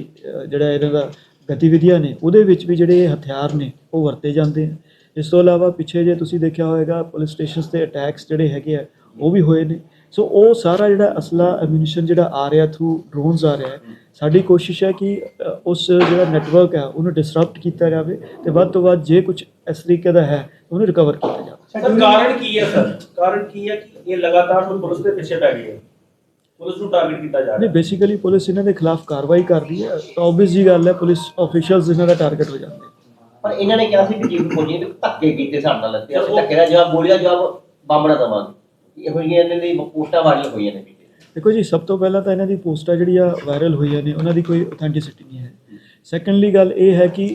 ਜਿਹੜਾ ਇਹਨਾਂ ਦਾ ਗਤੀਵਿਧੀਆਂ ਨੇ ਉਹਦੇ ਵਿੱਚ ਵੀ ਜਿਹੜੇ ਇਹ ਹਥਿਆਰ ਨੇ ਉਹ ਵਰਤੇ ਜਾਂਦੇ ਆ ਇਸ ਤੋਂ ਇਲਾਵਾ ਪਿੱਛੇ ਜੇ ਤੁਸੀਂ ਦੇਖਿਆ ਹੋਵੇਗਾ ਪੁਲਿਸ ਸਟੇਸ਼ਨਸ ਤੇ ਅਟੈਕਸ ਜਿਹੜੇ ਹੈਗੇ ਆ ਉਹ ਵੀ ਹੋਏ ਨੇ। ਸੋ ਉਹ ਸਾਰਾ ਜਿਹੜਾ ਅਸਲਾ ਐਮੂਨੀਸ਼ਨ ਜਿਹੜਾ ਆ ਰਿਹਾ ਥਰੂ ਡਰੋਨਸ ਆ ਰਿਹਾ ਸਾਡੀ ਕੋਸ਼ਿਸ਼ ਹੈ ਕਿ ਉਸ ਜਿਹੜਾ ਨੈਟਵਰਕ ਹੈ ਉਹਨੂੰ ਡਿਸਰਪਟ ਕੀਤਾ ਜਾਵੇ ਤੇ ਵੱਧ ਤੋਂ ਵੱਧ ਜੇ ਕੁਝ ਇਸ ਤਰੀਕੇ ਦਾ ਹੈ ਉਹਨੂੰ ਰਿਕਵਰ ਕੀਤਾ ਜਾਵੇ। ਸਰ ਕਾਰਨ ਕੀ ਹੈ ਸਰ? ਕਾਰਨ ਕੀ ਹੈ ਕਿ ਇਹ ਲਗਾਤਾਰ ਹੁਣ ਪੁਲਿਸ ਦੇ ਪਿੱਛੇ ਪੈ ਗਈ ਹੈ? ਪੁਲਿਸ ਨੂੰ ਟਾਰਗੇਟ ਕੀਤਾ ਜਾ ਨਹੀਂ ਰਿਹਾ ਹੈ? ਬੇਸਿਕਲੀ ਪੁਲਿਸ ਇਹਨਾਂ ਦੇ ਖਿਲਾਫ ਕਾਰਵਾਈ ਕਰਦੀ ਹੈ। ਤਾਂ ਆਬਵੀਅਸ ਜੀ ਗੱਲ ਹੈ ਪੁਲਿਸ ਆਫੀਸ਼ੀਅਲਸ ਇਹਨਾਂ ਦਾ ਟਾਰਗੇਟ ਹੋ ਜਾਂਦੇ ਪਰ ਇਹਨਾਂ ਨੇ ਕਿਹਾ ਸੀ ਕਿ ਜੀਵਨ ਫੌਜੀ ਨੇ ਧੱਕੇ ਕੀਤੇ ਸਾਡੇ ਨਾਲ ਤੇ ਅਸੀਂ ਉਹ- ਧੱਕੇ ਦਾ ਜਵਾਬ ਗੋਲੀ ਦਾ ਜਵਾਬ ਬੰਬ ਨਾਲ ਦਵਾਂਗੇ। ਇਹੋ ਜਿਹੀਆਂ ਇਹਨਾਂ ਦੀ ਪੋਸਟਾਂ ਵਾਇਰਲ ਹੋਈਆਂ ਨੇ ਦੇਖੋ ਜੀ ਸਭ ਤੋਂ ਪਹਿਲਾਂ ਤਾਂ ਇਹਨਾਂ ਦੀ ਪੋਸਟਾਂ ਜਿਹੜੀਆਂ ਵਾਇਰਲ ਹੋਈਆਂ ਨੇ ਉਹਨਾਂ ਦੀ ਕੋਈ ਅਥੈਂਟਿਸਿਟੀ ਨਹੀਂ ਹੈ। ਸੈਕੰਡਲੀ ਗੱਲ ਇਹ ਹੈ ਕਿ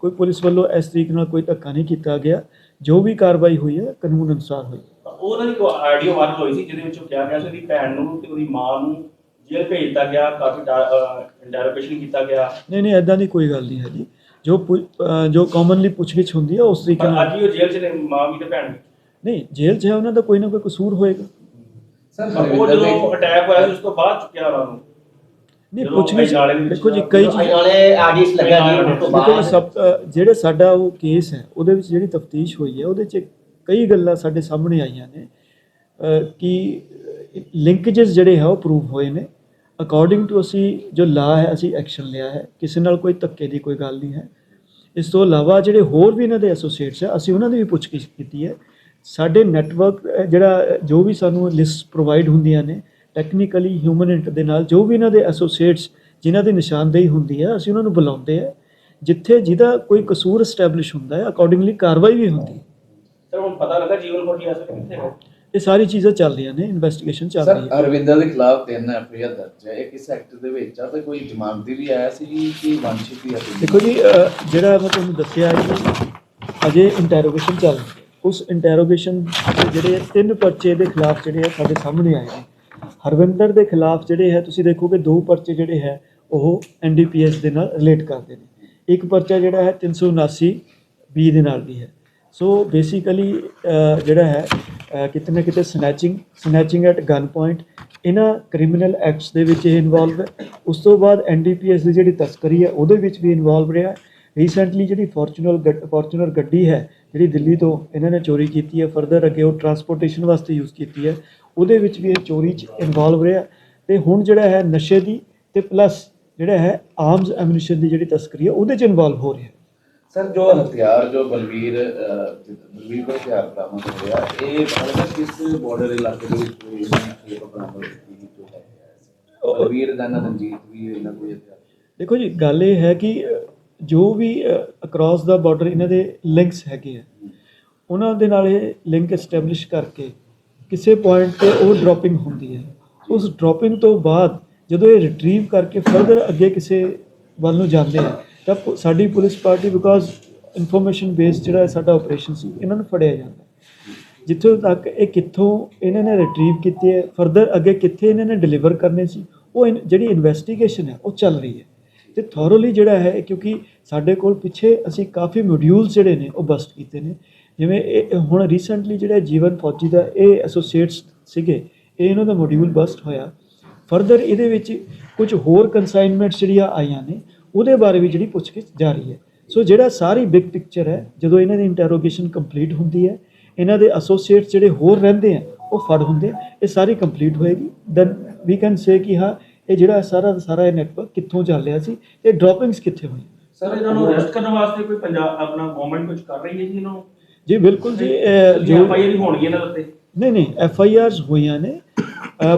ਕੋਈ ਪੁਲਿਸ ਵੱਲੋਂ ਇਸ ਤਰੀਕੇ ਨਾਲ ਕੋਈ ਧੱਕਾ ਨਹੀਂ ਕੀਤਾ ਗਿਆ। ਜੋ ਵੀ ਕਾਰਵਾਈ ਹੋਈ ਹੈ ਕਾਨੂੰਨ ਅਨੁਸਾਰ ਹੋਈ ਹੈ। ਉਹਨਾਂ ਦੀ ਕੋਈ ਆਡੀਓ ਵਾਇਰਲ ਹੋਈ ਸੀ ਜਿਹਦੇ ਵਿੱਚ ਉਹ ਕਿਹਾ ਗਿਆ ਸੀ ਉਹਦੀ ਭੈਣ ਨੂੰ ਤੇ ਉਹਦੀ ਮਾਂ ਨੂੰ ਜੇਲ੍ਹ ਭੇਜ ਦਿੱਤਾ ਗਿਆ ਕਾਫੀ ਇੰਟਰੋਗੇਸ਼ਨ ਕੀਤਾ ਗਿਆ। ਨਹੀਂ ਨਹੀਂ ਐਦਾਂ ਦੀ ਕੋਈ ਗੱਲ ਨਹੀਂ ਹੈ ਜੀ। ਜੋ ਪੁ- ਜੋ ਕਾਮਨਲੀ ਪੁੱਛਗਿੱਛ ਹੁੰਦੀ ਹੈ ਉਸ ਤਰੀਕੇ ਪਰ ਨਾਲ ਅੱਜ ਹੀ ਉਹ ਜੇਲ੍ਹ 'ਚ ਨੇ ਮਾਂ ਵੀ ਤੇ ਭੈਣ ਵੀ। ਨਹੀਂ ਜੇਲ੍ਹ 'ਚ ਹੈ ਉਹਨਾਂ ਦਾ ਕੋਈ ਨਾ ਕੋਈ ਕਸੂਰ ਹੋਏਗਾ। ਸਰ ਪਰ ਉਹ ਹਰਵਿੰਦਰ ਜਦੋਂ ਦੇ ਅਟੈਕ ਹੋਇਆ ਸੀ ਉਸ ਤੋਂ ਬਾਅਦ ਚੁੱਕਿਆ ਉਹਨਾਂ ਨੂੰ। ਨਹੀਂ ਜਦੋਂ ਪੁੱਛਗਿੱਛ ਨਾਲੇ ਦੇ ਵਿੱਚ ਦੇਖੋ ਜੀ ਕਈ ਚੀਜ਼ਾਂ ਨਾਲੇ ਆਡੀਸ ਲੱਗਾ ਜੀ ਉਸ ਤੋਂ ਦੇਖੋ ਜੀ ਬਾਅਦ ਸਭ ਜਿਹੜੇ ਸਾਡਾ ਉਹ ਕੇਸ ਹੈ ਉਹਦੇ ਵਿੱਚ ਜਿਹੜੀ ਤਫਤੀਸ਼ ਹੋਈ ਹੈ ਉਹਦੇ 'ਚ ਕਈ ਗੱਲਾਂ ਸਾਡੇ ਸਾਹਮਣੇ ਆਈਆਂ ਨੇ। ਕਿ ਲਿੰਕੇजेस ਜਿਹੜੇ ਹੈ ਉਹ ਪ੍ਰੂਵ ਹੋਏ ਨੇ। ਅਕੋਰਡਿੰਗ ਟੂ ਅਸੀਂ ਜੋ ਲਾ ਹੈ ਅਸੀਂ ਐਕਸ਼ਨ ਲਿਆ ਹੈ। ਕਿਸੇ ਨਾਲ ਕੋਈ ਧੱਕੇ ਦੀ ਕੋਈ ਗੱਲ ਨਹੀਂ ਹੈ। ਇਸ ਤੋਂ ਇਲਾਵਾ ਜਿਹੜੇ ਹੋਰ ਵੀ ਇਹਨਾਂ ਦੇ ਐਸੋਸੀਏਟਸ ਹੈ ਅਸੀਂ ਉਹਨਾਂ ਦੀ ਵੀ ਪੁੱਛਗਿੱਛ ਕੀਤੀ ਹੈ। ਸਾਡੇ ਨੈਟਵਰਕ ਜਿਹੜਾ ਜੋ ਵੀ ਸਾਨੂੰ ਲਿਸਟ ਪ੍ਰੋਵਾਈਡ ਹੁੰਦੀਆਂ ਨੇ ਟੈਕਨੀਕਲੀ ਹਿਊਮਨ ਇੰਟ ਦੇ ਨਾਲ ਜੋ ਵੀ ਇਹਨਾਂ ਦੇ ਐਸੋਸੀਏਟਸ ਜਿਨ੍ਹਾਂ ਦੀ ਨਿਸ਼ਾਨਦੇਹੀ ਹੁੰਦੀ ਹੈ, ਅਸੀਂ ਉਹਨਾਂ ਨੂੰ ਬੁਲਾਉਂਦੇ ਆ ਜਿੱਥੇ ਜਿਹਦਾ ਕੋਈ ਕਸੂਰ ਐਸਟੈਬਲਿਸ਼ ਹੁੰਦਾ ਹੈ ਅਕੋਰਡਿੰਗਲੀ ਕਾਰਵਾਈ ਵੀ ਹੁੰਦੀ ਹੈ। ਸਰ, ਹੁਣ ਪਤਾ ਲੱਗਾ ਜੀਵਨ ਫੌਜੀ ਇਸ ਕਿੱਥੇ ਹੈ ਇਹ ਸਾਰੀ ਚੀਜ਼ਾਂ ਚੱਲ ਰਹੀਆਂ ਨੇ ਇਨਵੈਸਟੀਗੇਸ਼ਨ ਚੱਲ ਸਰ ਰਹੀ ਹੈ ਹਰਵਿੰਦਰ ਦੇ ਖਿਲਾਫ ਤਿੰਨ ਐਫਆਈਆਰ ਦਰਜ ਹੈ। ਇਹ ਕਿਸ ਐਕਟ ਦੇ ਵਿੱਚ ਆ? ਤੇ ਕੋਈ ਜ਼ਮਾਨਤੀ ਵੀ ਆਇਆ ਸੀ ਕਿ ਵਾਂਛਿਤ ਹੀ ਹੈ ਦੇਖੋ ਜੀ ਅ, ਜਿਹੜਾ ਮੈਂ ਤੁਹਾਨੂੰ ਦੱਸਿਆ ਕਿ ਅਜੇ ਇੰਟਰੋਗੇਸ਼ਨ ਚੱਲ ਰਹੀ ਹੈ। ਉਸ ਇੰਟਰੋਗੇਸ਼ਨ ਜਿਹੜੇ ਤਿੰਨ ਪਰਚੇ ਦੇ ਖਿਲਾਫ ਜਿਹੜੇ ਹੈ ਸਾਡੇ ਸਾਹਮਣੇ ਆਏ ਨੇ। ਹਰਵਿੰਦਰ ਦੇ ਖਿਲਾਫ ਜਿਹੜੇ ਹੈ ਤੁਸੀਂ ਦੇਖੋਗੇ ਦੋ ਪਰਚੇ ਜਿਹੜੇ ਹੈ ਉਹ ਐਨਡੀਪੀਐਸ ਦੇ ਨਾਲ ਰਿਲੇਟ ਕਰਦੇ ਨੇ। ਇੱਕ ਪਰਚਾ ਜਿਹੜਾ ਹੈ 379 ਬੀ ਦੇ ਨਾਲ ਵੀ ਹੈ। ਸੋ ਬੇਸਿਕਲੀ uh, ਜਿਹੜਾ ਹੈ uh, ਕਿਤੇ ਨਾ ਕਿਤੇ snatching snatching at gun point ਇਹਨਾਂ ਕ੍ਰਿਮੀਨਲ ਐਕਟਸ ਦੇ ਵਿੱਚ ਇਹ ਇਨਵੋਲਵ ਹੈ। ਉਸ ਤੋਂ ਬਾਅਦ ਐਨਡੀਪੀਐਸ ਦੀ ਜਿਹੜੀ ਤਸਕਰੀ ਹੈ, ਉਹਦੇ ਵਿੱਚ ਵੀ ਇਨਵੋਲਵ ਰਿਹਾ ਰੀਸੈਂਟਲੀ ਜਿਹੜੀ ਫੋਰਚੂਨਰ ਫੋਰਚੂਨਰ ਗੱਡੀ ਹੈ, ਜਿਹੜੀ ਦਿੱਲੀ ਤੋਂ ਇਹਨਾਂ ਨੇ ਚੋਰੀ ਕੀਤੀ ਹੈ ਫਰਦਰ ਅੱਗੇ ਉਹ ਟਰਾਂਸਪੋਰਟੇਸ਼ਨ ਵਾਸਤੇ ਯੂਜ਼ ਕੀਤੀ ਹੈ, ਉਹਦੇ ਵਿੱਚ ਵੀ ਇਹ ਚੋਰੀ 'ਚ ਇਨਵੋਲਵ ਰਿਹਾ ਤੇ ਹੁਣ ਜਿਹੜਾ ਹੈ ਨਸ਼ੇ ਦੀ ਤੇ ਪਲੱਸ ਜਿਹੜਾ ਹੈ ਆਰਮਸ ਐਮੂਨੀਸ਼ਨ ਦੀ ਜਿਹੜੀ ਤਸਕਰੀ ਹੈ, ਉਹਦੇ 'ਚ ਇਨਵੋਲਵ ਹੋ ਰਿਹਾ ਸਰ, ਜੋ ਹਥਿਆਰ, ਜੋ ਬਲਵੀਰ ਬਲਵੀਰ ਦਾ ਹਥਿਆਰ ਬਰਾਮਦ ਹੋਇਆ ਇਹ ਹਾਲੇ ਕਿਸ ਬਾਰਡਰ ਇਲਾਕੇ ਦੇ ਵਿੱਚ ਇਹ ਬਰਾਮਦ ਕੀਤੀ ਜੋ ਹੈ? ਬਲਵੀਰ ਦਾ ਨਾ ਰਣਜੀਤ ਵੀ ਇਹਨਾਂ ਕੋਈ ਹਥਿਆਰ। ਦੇਖੋ ਜੀ, ਗੱਲ ਇਹ ਹੈ ਕਿ ਜੋ ਵੀ ਅਕ੍ਰੋਸ ਦਾ ਬਾਰਡਰ ਇਹਨਾਂ ਦੇ ਲਿੰਕਸ ਹੈਗੇ ਆ, ਉਹਨਾਂ ਦੇ ਨਾਲ ਇਹ ਲਿੰਕ ਐਸਟੈਬਲਿਸ਼ ਕਰਕੇ ਕਿਸੇ ਪੁਆਇੰਟ ਤੇ ਉਹ ਡ੍ਰੌਪਿੰਗ ਹੁੰਦੀ ਹੈ। ਉਸ ਡ੍ਰੌਪਿੰਗ ਤੋਂ ਬਾਅਦ ਜਦੋਂ ਇਹ ਰਿਟਰੀਵ ਕਰਕੇ ਫਰਦਰ ਅੱਗੇ ਕਿਸੇ ਵੱਲ ਨੂੰ ਜਾਂਦੇ ਆ ਤਾਂ ਪੁ- ਸਾਡੀ police party because information based ਜਿਹੜਾ ਸਾਡਾ ਆਪਰੇਸ਼ਨ ਸੀ, ਇਹਨਾਂ ਨੂੰ ਫੜਿਆ ਜਾਂਦਾ ਜਿੱਥੋਂ ਤੱਕ ਇਹ ਕਿੱਥੋਂ ਇਹਨਾਂ ਨੇ ਰਿਟਰੀਵ ਕੀਤੇ ਹੈ ਫਰਦਰ ਅੱਗੇ ਕਿੱਥੇ ਇਹਨਾਂ ਨੇ ਡਿਲੀਵਰ ਕਰਨੇ ਸੀ, ਉਹ ਇਨ- ਜਿਹੜੀ ਇਨਵੈਸਟੀਗੇਸ਼ਨ ਹੈ, ਉਹ ਚੱਲ ਰਹੀ ਹੈ। ਤੇ ਥੋਰੋਲੀ ਜਿਹੜਾ ਹੈ ਕਿਉਂਕਿ ਸਾਡੇ ਕੋਲ ਪਿੱਛੇ ਅਸੀਂ ਕਾਫੀ ਮੋਡਿਊਲਸ ਜਿਹੜੇ ਨੇ, ਉਹ ਬਸਟ ਕੀਤੇ ਨੇ। ਜਿਵੇਂ ਇਹ ਇਹ ਹੁਣ ਰੀਸੈਂਟਲੀ ਜਿਹੜਾ ਜੀਵਨ ਫੌਜੀ ਦਾ, ਇਹ ਐਸੋਸੀਏਟਸ ਸੀਗੇ, ਇਹ ਇਹਨਾਂ ਦਾ ਮੋਡਿਊਲ ਬਸਟ ਹੋਇਆ। ਫਰਦਰ ਇਹਦੇ ਵਿੱਚ ਕੁਝ ਹੋਰ ਕਨਸਾਈਨਮੈਂਟਸ ਜਿਹੜੀਆਂ ਆਈਆਂ ਨੇ ਉਹਦੇ ਬਾਰੇ ਵੀ ਜਿਹੜੀ ਪੁੱਛਗਿੱਛ ਜਾਰੀ ਹੈ। ਸੋ ਜਿਹੜਾ ਸਾਰੀ ਬਿਗ ਪਿਕਚਰ ਹੈ ਜਦੋਂ ਇਹਨਾਂ ਦੀ ਇੰਟਰੋਗੇਸ਼ਨ ਕੰਪਲੀਟ ਹੁੰਦੀ ਹੈ ਇਹਨਾਂ ਦੇ ਐਸੋਸੀਏਟਸ ਜਿਹੜੇ ਹੋਰ ਰਹਿੰਦੇ ਆ ਉਹ ਫੜ ਹੁੰਦੇ ਇਹ ਸਾਰੀ ਕੰਪਲੀਟ ਹੋਏਗੀ। ਦੈਨ ਵੀ ਕੈਨ ਸੇ ਕਿ ਹਾਂ ਇਹ ਜਿਹੜਾ ਸਾਰਾ ਸਾਰਾ ਇਹ ਨੈਟਵਰਕ ਕਿੱਥੋਂ ਚੱਲ ਰਿਹਾ ਸੀ ਇਹ ਡ੍ਰੌਪਿੰਗਸ ਕਿੱਥੇ ਹੋਈਆਂ? ਸਰ ਇਹਨਾਂ ਨੂੰ ਅਰੈਸਟ ਕਰਨ ਵਾਸਤੇ ਕੋਈ ਪੰਜਾਬ ਆਪਣਾ ਗਵਰਨਮੈਂਟ ਕੁਝ ਕਰ ਰਹੀ ਹੈ ਜੀ ਇਹਨਾਂ ਨੂੰ? ਜੀ ਬਿਲਕੁਲ ਜੀ ਜੋ ਐਫ ਆਈ ਆਰ ਹੋਣਗੀ ਇਹਨਾਂ ਉੱਤੇ। ਨਹੀਂ ਨਹੀਂ ਐਫ ਆਈ ਆਰਸ ਹੋਈਆਂ ਨੇ।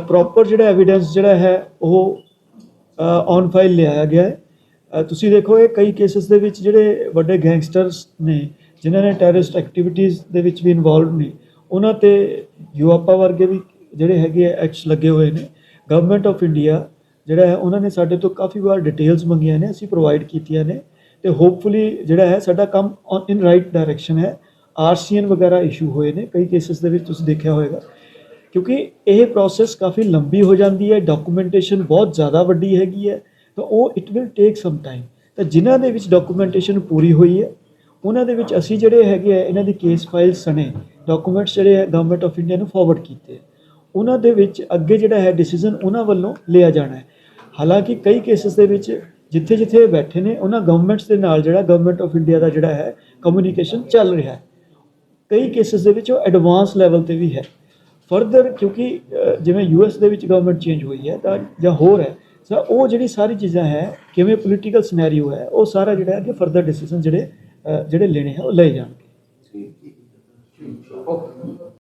ਪ੍ਰੋਪਰ ਜਿਹੜਾ ਐਵੀਡੈਂਸ ਜਿਹੜਾ ਹੈ ਉਹ ਔਨ ਫਾਈਲ ਲਿਆਇਆ ਗਿਆ ਹੈ। ਤੁਸੀਂ ਦੇਖੋ ਇਹ ਕਈ ਕੇਸਸ ਦੇ ਵਿੱਚ ਜਿਹੜੇ ਵੱਡੇ ਗੈਂਗਸਟਰਸ ਨੇ, ਜਿਨ੍ਹਾਂ ਨੇ ਟੈਰਰਿਸਟ ਐਕਟੀਵਿਟੀਜ਼ ਦੇ ਵਿੱਚ ਵੀ ਇਨਵੋਲਵ ਨੇ, ਉਹਨਾਂ ਤੇ ਯੂਆਪਾ ਵਰਗੇ ਵੀ ਜਿਹੜੇ ਹੈਗੇ ਐਕਟਸ ਲੱਗੇ ਹੋਏ ਨੇ। ਗਵਰਨਮੈਂਟ ਆਫ ਇੰਡੀਆ ਜਿਹੜਾ ਹੈ, ਉਹਨਾਂ ਨੇ ਸਾਡੇ ਤੋਂ ਕਾਫੀ ਵਾਰ ਡਿਟੇਲਸ ਮੰਗੀਆਂ ਨੇ, ਅਸੀਂ ਪ੍ਰੋਵਾਈਡ ਕੀਤੀਆਂ ਨੇ ਤੇ ਹੋਪਫੁਲੀ ਜਿਹੜਾ ਹੈ, ਸਾਡਾ ਕੰਮ ਇਨ ਰਾਈਟ ਡਾਇਰੈਕਸ਼ਨ ਹੈ। ਆਰਸੀਐਨ ਵਗੈਰਾ ਇਸ਼ੂ ਹੋਏ ਨੇ, ਕਈ ਕੇਸਸ ਦੇ ਵਿੱਚ ਤੁਸੀਂ ਦੇਖਿਆ ਹੋਵੇਗਾ ਕਿਉਂਕਿ ਇਹ ਪ੍ਰੋਸੈਸ ਕਾਫੀ ਲੰਬੀ ਹੋ ਜਾਂਦੀ ਹੈ ਡਾਕੂਮੈਂਟੇਸ਼ਨ ਬਹੁਤ ਜ਼ਿਆਦਾ ਵੱਡੀ ਹੈਗੀ ਹੈ। ਤਾਂ ਉਹ it will take some time ਤਾਂ ਜਿਨ੍ਹਾਂ ਦੇ ਵਿੱਚ ਡਾਕੂਮੈਂਟੇਸ਼ਨ ਪੂਰੀ ਹੋਈ ਹੈ ਉਹਨਾਂ ਦੇ ਵਿੱਚ ਅਸੀਂ ਜਿਹੜੇ ਹੈਗੇ ਆ ਇਹਨਾਂ ਦੀ ਕੇਸ ਫਾਈਲ ਸਣੇ ਡਾਕੂਮੈਂਟਸ ਜਿਹੜੇ ਹੈ ਗਵਰਨਮੈਂਟ ਆਫ ਇੰਡੀਆ ਨੂੰ ਫਾਰਵਰਡ ਕੀਤੇ ਉਹਨਾਂ ਦੇ ਵਿੱਚ ਅੱਗੇ ਜਿਹੜਾ ਹੈ ਡਿਸੀਜਨ ਉਹਨਾਂ ਵੱਲੋਂ ਲਿਆ ਜਾਣਾ ਹੈ। ਹਾਲਾਂਕਿ ਕਈ ਕੇਸਸ ਦੇ ਵਿੱਚ ਜਿੱਥੇ ਜਿੱਥੇ ਬੈਠੇ ਨੇ ਉਹਨਾਂ ਗਵਰਨਮੈਂਟਸ ਦੇ ਨਾਲ ਜਿਹੜਾ ਗਵਰਨਮੈਂਟ ਆਫ ਇੰਡੀਆ ਦਾ ਜਿਹੜਾ ਹੈ ਕਮਿਊਨੀਕੇਸ਼ਨ ਚੱਲ ਰਿਹਾ ਹੈ। ਕਈ ਕੇਸਸ ਦੇ ਵਿੱਚ ਉਹ ਐਡਵਾਂਸ ਲੈਵਲ ਤੇ ਵੀ ਹੈ। ਫਰਦਰ ਕਿਉਂਕਿ ਅ, ਜਿਵੇਂ ਯੂਐਸ ਦੇ ਵਿੱਚ ਗਵਰਨਮੈਂਟ ਚੇਂਜ ਹੋਈ ਹੈ ਤਾਂ ਜਾਂ ਹੋਰ ਹੈ ਤਾਂ ਉਹ ਜਿਹੜੀ ਸਾਰੀ ਚੀਜ਼ਾਂ ਹੈ, ਕਿਵੇਂ ਪੋਲੀਟੀਕਲ ਸਿਨੈਰੀਓ ਹੈ, ਉਹ ਸਾਰਾ ਜਿਹੜਾ ਹੈ ਕਿ ਫਰਦਰ ਡਿਸੀਜਨ ਜਿਹੜੇ ਜਿਹੜੇ ਲੈਣੇ ਹੈ, ਉਹ ਲਏ ਜਾਣਗੇ। ਠੀਕ ਓਕੇ